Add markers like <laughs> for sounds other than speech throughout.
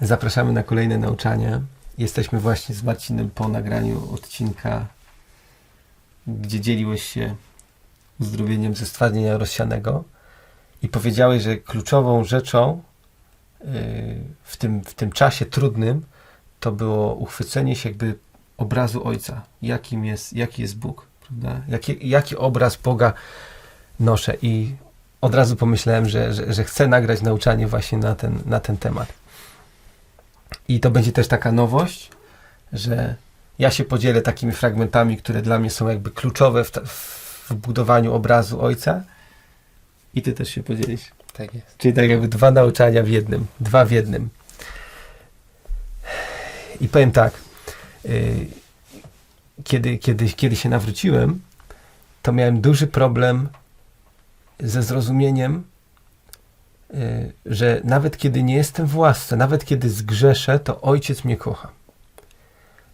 Zapraszamy na kolejne nauczania. Jesteśmy właśnie z Marcinem po nagraniu odcinka, gdzie dzieliłeś się uzdrowieniem ze stwardnienia rozsianego i powiedziałeś, że kluczową rzeczą yy, w tym, w tym czasie trudnym to było uchwycenie się jakby obrazu Ojca. Jakim jest, jaki jest Bóg, prawda? Jaki, jaki obraz Boga noszę i od razu pomyślałem, że, że, że chcę nagrać nauczanie właśnie na ten, na ten temat. I to będzie też taka nowość, że ja się podzielę takimi fragmentami, które dla mnie są jakby kluczowe w, w budowaniu obrazu Ojca. I ty też się podzielisz. Tak jest. Czyli tak jakby dwa nauczania w jednym. Dwa w jednym. I powiem tak. y, Kiedy, kiedy, kiedy się nawróciłem, to miałem duży problem ze zrozumieniem, że nawet kiedy nie jestem w łasce, nawet kiedy zgrzeszę, to ojciec mnie kocha.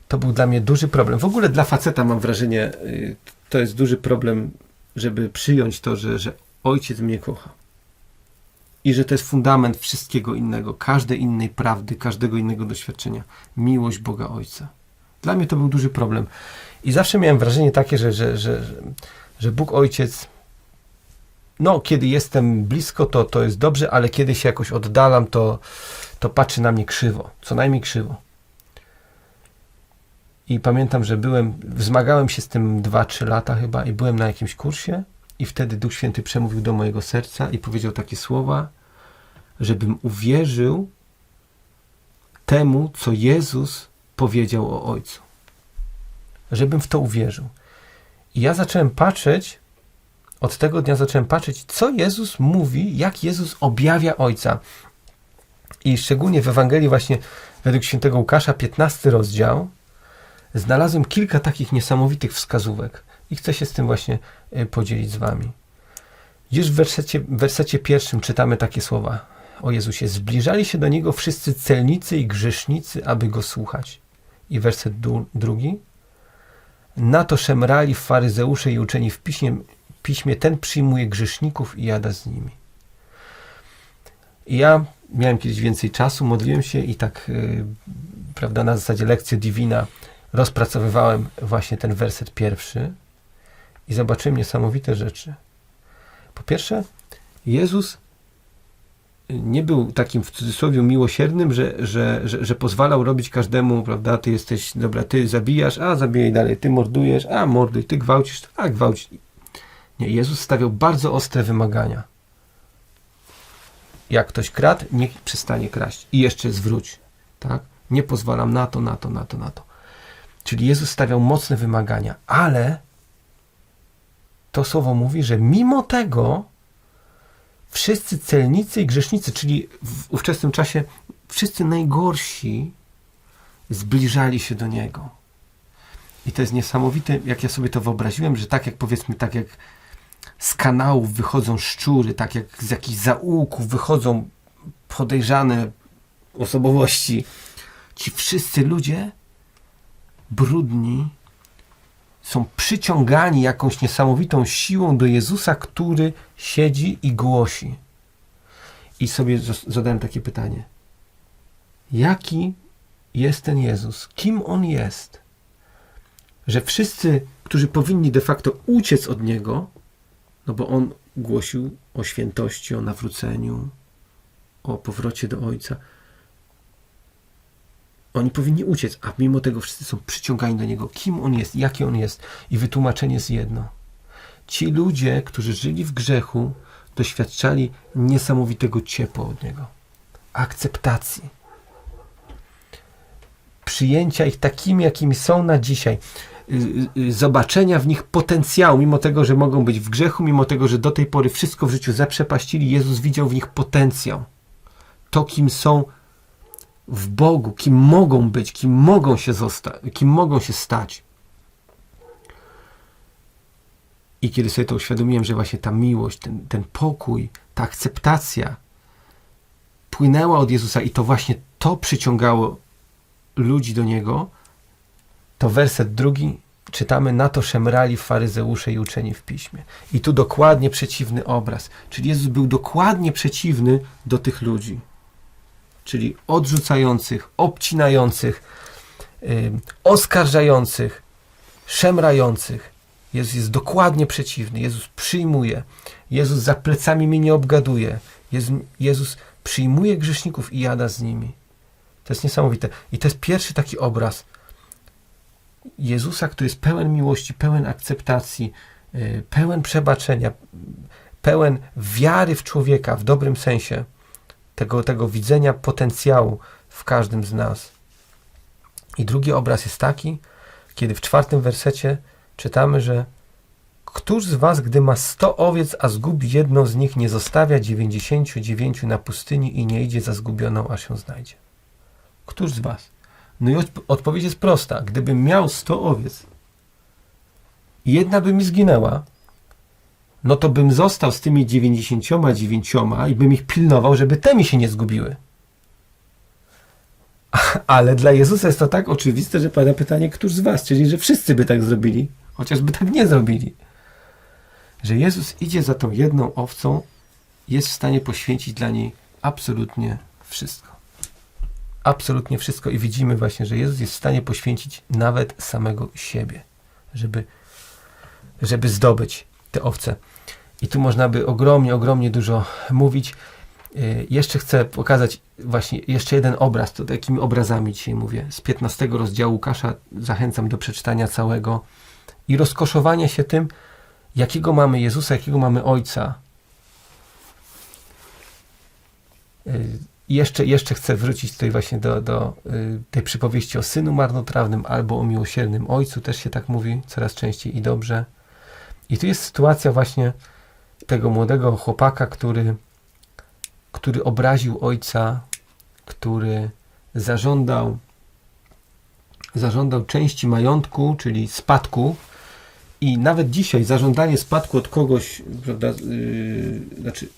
To był dla mnie duży problem. W ogóle dla faceta mam wrażenie, y, to jest duży problem, żeby przyjąć to, że, że ojciec mnie kocha. I że to jest fundament wszystkiego innego, każdej innej prawdy, każdego innego doświadczenia. Miłość Boga Ojca. Dla mnie to był duży problem. I zawsze miałem wrażenie takie, że, że, że, że Bóg Ojciec, no, kiedy jestem blisko, to, to jest dobrze, ale kiedy się jakoś oddalam, to, to patrzy na mnie krzywo. Co najmniej krzywo. I pamiętam, że byłem, wzmagałem się z tym 2-3 lata chyba i byłem na jakimś kursie i wtedy Duch Święty przemówił do mojego serca i powiedział takie słowa, żebym uwierzył temu, co Jezus powiedział o Ojcu. Żebym w to uwierzył. I ja zacząłem patrzeć, od tego dnia zacząłem patrzeć, co Jezus mówi, jak Jezus objawia Ojca. I szczególnie w Ewangelii właśnie według świętego Łukasza, 15 rozdział, znalazłem kilka takich niesamowitych wskazówek i chcę się z tym właśnie y, podzielić z wami. Już w wersecie, w wersecie pierwszym czytamy takie słowa o Jezusie. Zbliżali się do Niego wszyscy celnicy i grzesznicy, aby Go słuchać. I werset drugi. Na to szemrali faryzeusze i uczeni w piśmie, piśmie ten przyjmuje grzeszników i jada z nimi. I ja miałem kiedyś więcej czasu, modliłem się i tak, y, prawda, na zasadzie lekcji Divina rozpracowywałem właśnie ten werset pierwszy i zobaczyłem niesamowite rzeczy. Po pierwsze, Jezus nie był takim w cudzysłowie miłosiernym, że, że, że, że pozwalał robić każdemu, prawda, ty jesteś, dobra, ty zabijasz, a zabijaj dalej, ty mordujesz, a morduj, ty gwałcisz, a gwałć. Nie, Jezus stawiał bardzo ostre wymagania. Jak ktoś kradł, niech przestanie kraść i jeszcze zwróć, tak? Nie pozwalam na to, na to, na to, na to. Czyli Jezus stawiał mocne wymagania, ale to słowo mówi, że mimo tego wszyscy celnicy i grzesznicy, czyli w ówczesnym czasie wszyscy najgorsi zbliżali się do Niego. I to jest niesamowite, jak ja sobie to wyobraziłem, że tak jak powiedzmy, tak jak z kanałów wychodzą szczury, tak jak z jakichś zaułków wychodzą podejrzane osobowości, ci wszyscy ludzie brudni są przyciągani jakąś niesamowitą siłą do Jezusa, który siedzi i głosi. I sobie zadałem takie pytanie: jaki jest ten Jezus? Kim on jest? Że wszyscy, którzy powinni de facto uciec od niego, no bo on głosił o świętości, o nawróceniu, o powrocie do Ojca, oni powinni uciec, a mimo tego wszyscy są przyciągani do niego. Kim on jest, jaki on jest. I wytłumaczenie jest jedno. Ci ludzie, którzy żyli w grzechu, doświadczali niesamowitego ciepła od niego, akceptacji, przyjęcia ich takimi, jakimi są na dzisiaj, zobaczenia w nich potencjału, mimo tego, że mogą być w grzechu, mimo tego, że do tej pory wszystko w życiu zaprzepaścili, Jezus widział w nich potencjał. To, kim są w Bogu, kim mogą być, kim mogą się, zosta- kim mogą się stać. I kiedy sobie to uświadomiłem, że właśnie ta miłość, ten, ten pokój, ta akceptacja płynęła od Jezusa i to właśnie to przyciągało ludzi do Niego, to werset drugi czytamy na to szemrali faryzeusze i uczeni w piśmie. I tu dokładnie przeciwny obraz. Czyli Jezus był dokładnie przeciwny do tych ludzi. czyli odrzucających, obcinających, y, oskarżających, szemrających. Jezus jest dokładnie przeciwny. Jezus przyjmuje. Jezus za plecami mnie nie obgaduje. Jezus, Jezus przyjmuje grzeszników i jada z nimi. To jest niesamowite. I to jest pierwszy taki obraz Jezusa, który jest pełen miłości, pełen akceptacji, y, pełen przebaczenia, pełen wiary w człowieka w dobrym sensie, tego, tego widzenia potencjału w każdym z nas. I drugi obraz jest taki, kiedy w czwartym wersecie czytamy, że Któż z was, gdy ma sto owiec, a zgubi jedną z nich, nie zostawia dziewięćdziesięciu dziewięciu na pustyni i nie idzie za zgubioną, aż ją znajdzie? Któż z was? No i odp- odpowiedź jest prosta. Gdybym miał sto owiec i jedna by mi zginęła, no to bym został z tymi dziewięćdziesięcioma dziewięcioma i bym ich pilnował, żeby te mi się nie zgubiły. <laughs> Ale dla Jezusa jest to tak oczywiste, że pada pytanie, któż z was? Czyli, że wszyscy by tak zrobili, chociażby tak nie zrobili. Że Jezus idzie za tą jedną owcą, jest w stanie poświęcić dla niej absolutnie wszystko. Absolutnie wszystko. I widzimy właśnie, że Jezus jest w stanie poświęcić nawet samego siebie, żeby, żeby zdobyć te owce. I tu można by ogromnie, ogromnie dużo mówić. Y, Jeszcze chcę pokazać właśnie jeszcze jeden obraz, to takimi obrazami dzisiaj mówię, z 15 rozdziału Łukasza. Zachęcam do przeczytania całego i rozkoszowania się tym, jakiego mamy Jezusa, jakiego mamy Ojca. I jeszcze, jeszcze chcę wrócić tutaj właśnie do, do y, tej przypowieści o synu marnotrawnym albo o miłosiernym ojcu, też się tak mówi coraz częściej i dobrze. I tu jest sytuacja właśnie tego młodego chłopaka, który, który obraził ojca, który zażądał, zażądał części majątku, czyli spadku. I nawet dzisiaj zażądanie spadku od kogoś, prawda, yy, znaczy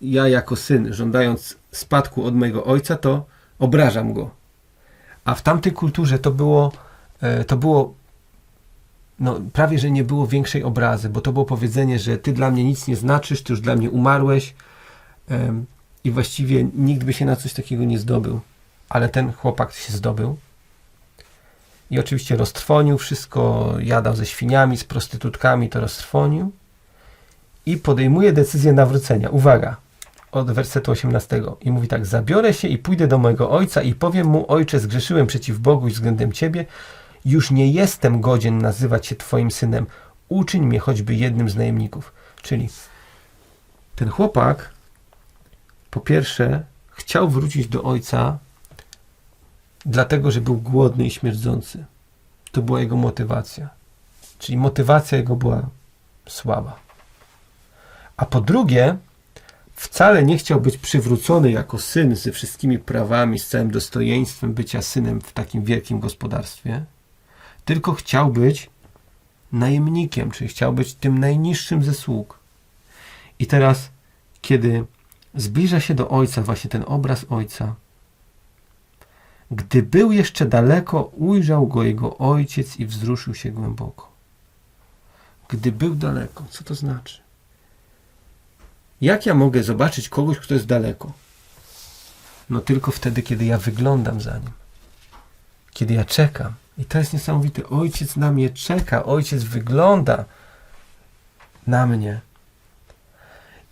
ja jako syn, żądając spadku od mojego ojca, to obrażam go. A w tamtej kulturze to było, e, to było no, prawie, że nie było większej obrazy, bo to było powiedzenie, że ty dla mnie nic nie znaczysz, ty już dla mnie umarłeś i właściwie nikt by się na coś takiego nie zdobył. Ale ten chłopak się zdobył. I oczywiście roztrwonił wszystko, jadał ze świniami, z prostytutkami, to roztrwonił i podejmuje decyzję nawrócenia. Uwaga, od wersetu 18. I mówi tak: Zabiorę się i pójdę do mojego ojca i powiem mu: Ojcze, zgrzeszyłem przeciw Bogu i względem ciebie. Już nie jestem godzien nazywać się twoim synem. Uczyń mnie choćby jednym z najemników. Czyli ten chłopak, po pierwsze, chciał wrócić do ojca, dlatego że był głodny i śmierdzący. To była jego motywacja. Czyli motywacja jego była słaba. A po drugie, wcale nie chciał być przywrócony jako syn ze wszystkimi prawami, z całym dostojeństwem bycia synem w takim wielkim gospodarstwie, tylko chciał być najemnikiem, czyli chciał być tym najniższym ze sług. I teraz, kiedy zbliża się do ojca, właśnie ten obraz ojca, gdy był jeszcze daleko, ujrzał go jego ojciec i wzruszył się głęboko. Gdy był daleko, co to znaczy? Jak ja mogę zobaczyć kogoś, kto jest daleko? No tylko wtedy, kiedy ja wyglądam za nim. Kiedy ja czekam. I to jest niesamowite. Ojciec na mnie czeka. Ojciec wygląda na mnie.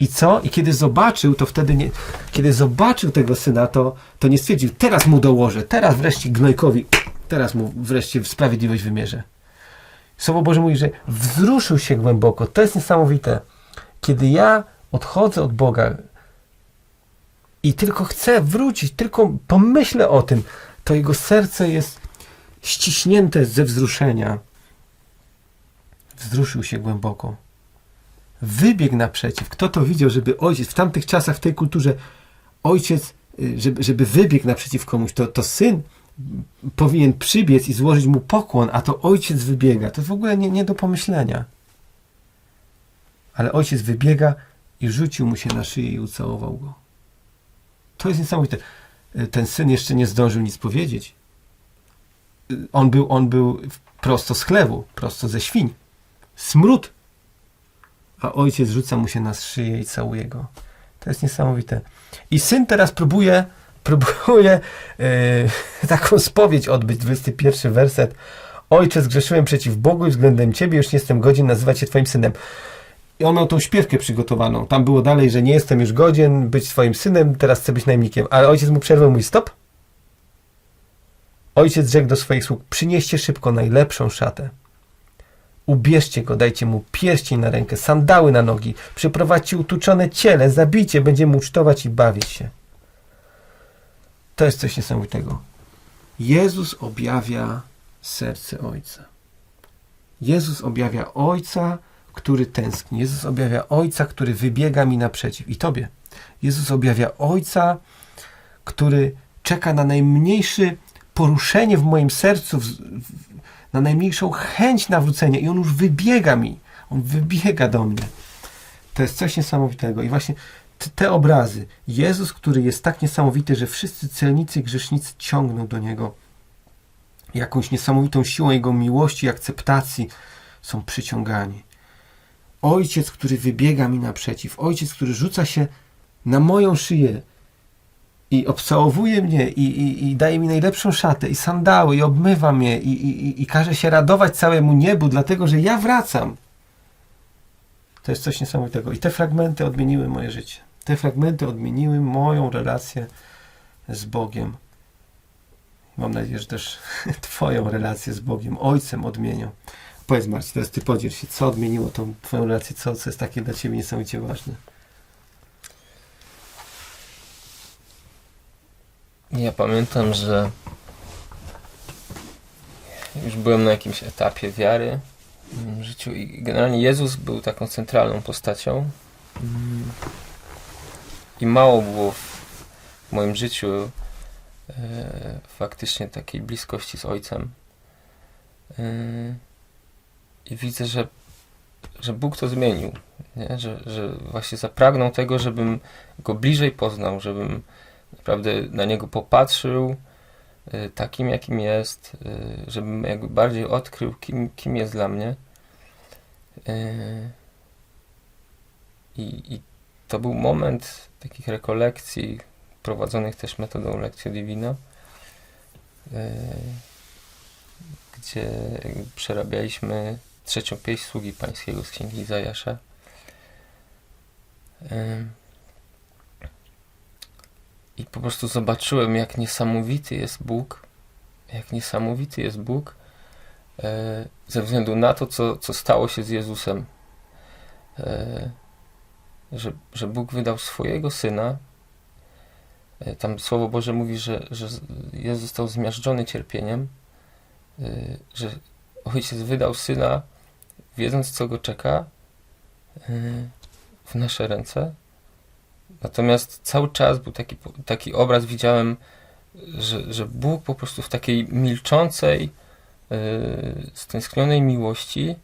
I co? I kiedy zobaczył, to wtedy nie. Kiedy zobaczył tego syna, to, to nie stwierdził, teraz mu dołożę, teraz wreszcie gnojkowi, teraz mu wreszcie sprawiedliwość wymierzę. Słowo Boże mówi, że wzruszył się głęboko. To jest niesamowite. Kiedy ja odchodzę od Boga i tylko chcę wrócić, tylko pomyślę o tym, to jego serce jest ściśnięte ze wzruszenia. Wzruszył się głęboko. Wybiegł naprzeciw. Kto to widział, żeby ojciec w tamtych czasach, w tej kulturze, ojciec, y, żeby, żeby wybiegł naprzeciw komuś, to, to syn powinien przybiec i złożyć mu pokłon, a to ojciec wybiega. To w ogóle nie, nie do pomyślenia. Ale ojciec wybiega i rzucił mu się na szyję i ucałował go. To jest niesamowite. Ten syn jeszcze nie zdążył nic powiedzieć. On był, on był prosto z chlewu, prosto ze świń. Smród. A ojciec rzuca mu się na szyję i całuje go. To jest niesamowite. I syn teraz próbuje <laughs> próbuję yy, <laughs> taką spowiedź odbyć, 21 werset. Ojcze, zgrzeszyłem przeciw Bogu i względem Ciebie, już nie jestem godzien nazywać Cię Twoim synem. I on miał tą śpiewkę przygotowaną. Tam było dalej, że nie jestem już godzien być Twoim synem, teraz chcę być najemnikiem. Ale ojciec mu przerwał, mój stop. Ojciec rzekł do swoich sług, przynieście szybko najlepszą szatę. Ubierzcie go, dajcie mu pierścień na rękę, sandały na nogi, przyprowadźcie utuczone ciele, zabijcie, będziemy ucztować i bawić się. To jest coś niesamowitego. Jezus objawia serce Ojca. Jezus objawia Ojca, który tęskni. Jezus objawia Ojca, który wybiega mi naprzeciw. I Tobie. Jezus objawia Ojca, który czeka na najmniejsze poruszenie w moim sercu, na najmniejszą chęć nawrócenia i On już wybiega mi. On wybiega do mnie. To jest coś niesamowitego. I właśnie te obrazy. Jezus, który jest tak niesamowity, że wszyscy celnicy i grzesznicy ciągną do Niego jakąś niesamowitą siłą Jego miłości i akceptacji są przyciągani. Ojciec, który wybiega mi naprzeciw. Ojciec, który rzuca się na moją szyję i obcałowuje mnie i, i, i daje mi najlepszą szatę i sandały i obmywa mnie i, i, i każe się radować całemu niebu, dlatego że ja wracam. To jest coś niesamowitego. I te fragmenty odmieniły moje życie. Te fragmenty odmieniły moją relację z Bogiem. Mam nadzieję, że też <laughs> Twoją relację z Bogiem, Ojcem odmienią. Powiedz Marcin, teraz Ty podziel się, co odmieniło tą Twoją relację, co, co jest takie dla Ciebie niesamowicie ważne. Ja pamiętam, że już byłem na jakimś etapie wiary w życiu i generalnie Jezus był taką centralną postacią. I mało było w moim życiu e, faktycznie takiej bliskości z Ojcem. E, I widzę, że, że Bóg to zmienił. Nie? Że, że właśnie zapragnął tego, żebym Go bliżej poznał, żebym naprawdę na Niego popatrzył y, takim, jakim jest, y, żebym jakby bardziej odkrył, kim, kim jest dla mnie. Y, I, I to był moment takich rekolekcji, prowadzonych też metodą Lekcja Divina, gdzie przerabialiśmy trzecią pieśń Sługi Pańskiego z Księgi Izajasza. I po prostu zobaczyłem, jak niesamowity jest Bóg, jak niesamowity jest Bóg, e, ze względu na to, co, co stało się z Jezusem. E, że, że Bóg wydał swojego syna. E, tam Słowo Boże mówi, że, że Jezus został zmiażdżony cierpieniem, że Ojciec wydał syna, wiedząc, co go czeka, e, w nasze ręce Natomiast cały czas był taki, taki obraz, widziałem, że, że Bóg po prostu w takiej milczącej, yy, stęsknionej miłości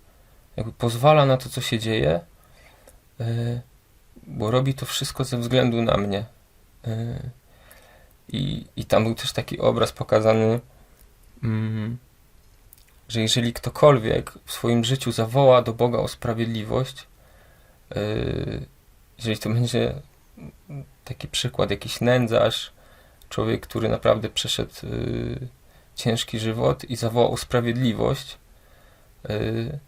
jakby pozwala na to, co się dzieje, yy, bo robi to wszystko ze względu na mnie. Yy, i, I tam był też taki obraz pokazany, mm, że jeżeli ktokolwiek w swoim życiu zawoła do Boga o sprawiedliwość, yy, jeżeli to <laughs> będzie taki przykład, jakiś nędzarz, człowiek, który naprawdę przeszedł y, ciężki żywot i zawołał sprawiedliwość y,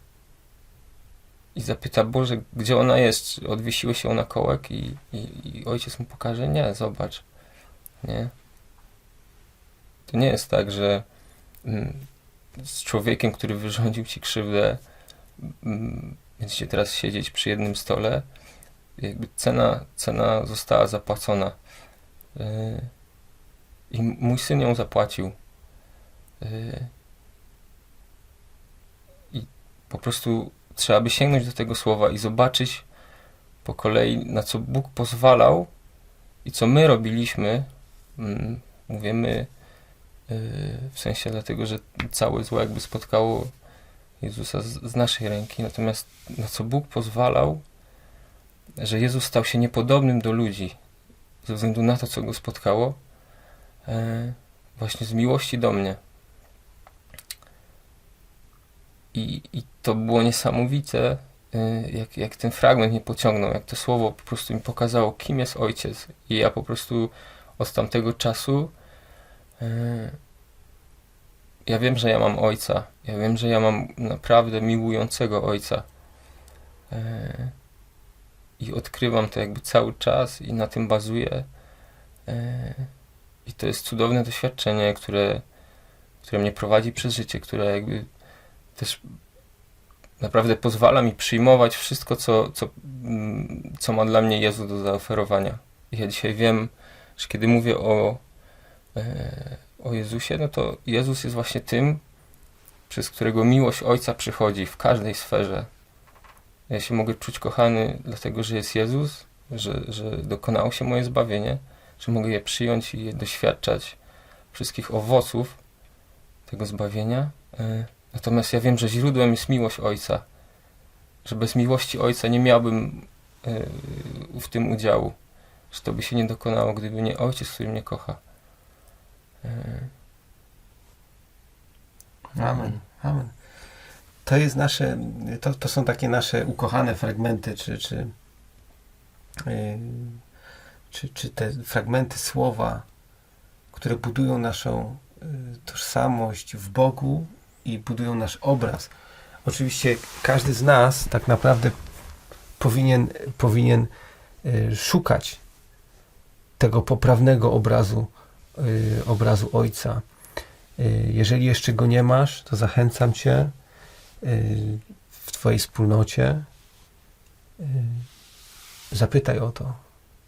i zapyta Boże, gdzie ona jest? Odwiesiły się na kołek i, i, i ojciec mu pokaże, nie, zobacz, nie. To nie jest tak, że mm, z człowiekiem, który wyrządził ci krzywdę, mm, będziecie teraz siedzieć przy jednym stole, jakby cena, cena została zapłacona. Yy, I mój syn ją zapłacił. Yy, I po prostu trzeba by sięgnąć do tego słowa i zobaczyć po kolei, na co Bóg pozwalał i co my robiliśmy. Yy, mówimy w sensie dlatego, że całe zło jakby spotkało Jezusa z, z naszej ręki. Natomiast na co Bóg pozwalał, że Jezus stał się niepodobnym do ludzi ze względu na to, co go spotkało, e, właśnie z miłości do mnie. I, i to było niesamowite, e, jak, jak ten fragment mnie pociągnął, jak to słowo po prostu mi pokazało, kim jest ojciec. I ja po prostu od tamtego czasu ja wiem, że ja mam ojca. Ja wiem, że ja mam naprawdę miłującego ojca. E, I odkrywam to jakby cały czas i na tym bazuję. E, I to jest cudowne doświadczenie, które, które mnie prowadzi przez życie, które jakby też naprawdę pozwala mi przyjmować wszystko, co, co, mm, co ma dla mnie Jezus do zaoferowania. I ja dzisiaj wiem, że kiedy mówię o, e, o Jezusie, no to Jezus jest właśnie tym, przez którego miłość Ojca przychodzi w każdej sferze. Ja się mogę czuć kochany, dlatego że jest Jezus, że, że dokonało się moje zbawienie, że mogę je przyjąć i je doświadczać wszystkich owoców tego zbawienia. E, Natomiast ja wiem, że źródłem jest miłość Ojca. Że bez miłości Ojca nie miałbym e, w tym udziału. Że to by się nie dokonało, gdyby nie Ojciec, który mnie kocha. E, Amen. Amen. To jest nasze, to, to są takie nasze ukochane fragmenty, czy, czy, yy, czy, czy te fragmenty słowa, które budują naszą yy, tożsamość w Bogu i budują nasz obraz. Oczywiście każdy z nas tak naprawdę powinien, powinien yy, szukać tego poprawnego obrazu, obrazu Ojca. Y, Jeżeli jeszcze go nie masz, to zachęcam Cię y, w Twojej wspólnocie. y, Zapytaj o to.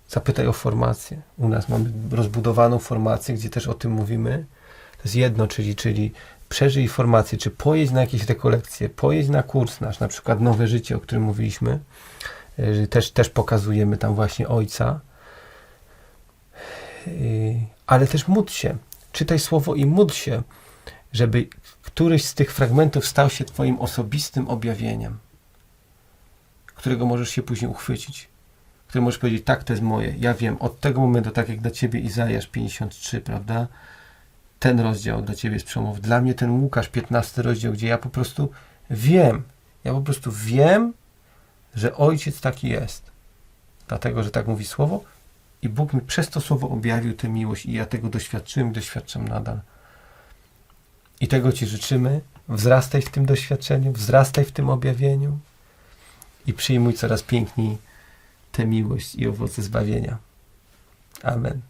Zapytaj o formację. U nas mamy rozbudowaną formację, gdzie też o tym mówimy. To jest jedno, czyli, czyli przeżyj formację, czy pojedź na jakieś rekolekcje, pojedź na kurs nasz, na przykład Nowe Życie, o którym mówiliśmy. Y, Też, też pokazujemy tam właśnie Ojca. Y, Ale też módl się. Czytaj słowo i módl się, żeby któryś z tych fragmentów stał się Twoim osobistym objawieniem, którego możesz się później uchwycić, który możesz powiedzieć, tak, to jest moje, ja wiem, od tego momentu, tak jak dla Ciebie Izajasz 53, prawda, ten rozdział dla Ciebie jest przełomowy. Dla mnie ten Łukasz 15 rozdział, gdzie ja po prostu wiem, ja po prostu wiem, że Ojciec taki jest, dlatego, że tak mówi Słowo, i Bóg mi przez to słowo objawił tę miłość i ja tego doświadczyłem i doświadczam nadal. I tego Ci życzymy. Wzrastaj w tym doświadczeniu, wzrastaj w tym objawieniu i przyjmuj coraz piękniej tę miłość i owoce zbawienia. Amen.